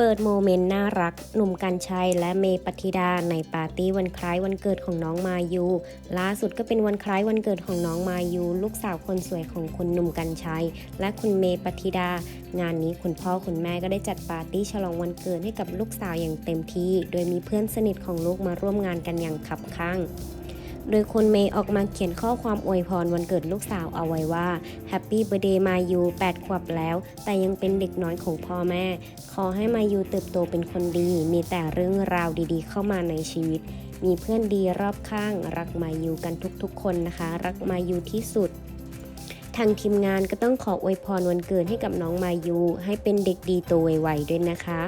เปิดโมเมนต์น่ารัก หนุ่มกัญชัยและเมย์ปฏิดาในปาร์ตี้วันคล้ายวันเกิดของน้องมายูล่าสุดก็เป็นวันคล้ายวันเกิดของน้องมายูลูกสาวคนสวยของคุณหนุ่มกัญชัย และคุณเมย์ปฏิดา งานนี้คุณพ่อคุณแม่ก็ได้จัดปาร์ตี้ฉลองวันเกิดให้กับลูกสาวอย่างเต็มที่ โดยมีเพื่อนสนิทของลูกมาร่วมงานกันอย่างขับข้าง โดยคุณเมย์ออกมาเขียนข้อความอวยพรวันเกิดลูกสาวเอาไว้ว่า Happy Birthday มายู8ขวบแล้ว แต่ยังเป็นเด็กน้อยของพ่อแม่ ขอให้มายูเติบโตเป็นคนดี มีแต่เรื่องราวดีๆ เข้ามาในชีวิต มีเพื่อนดีรอบข้าง รักมายูกันทุกๆ คนนะคะ รักมายูที่สุดทางทีมงานก็ต้องขออวยพรวันเกิดให้กับน้องมายูให้เป็นเด็กดีโตไวๆด้วยนะคะ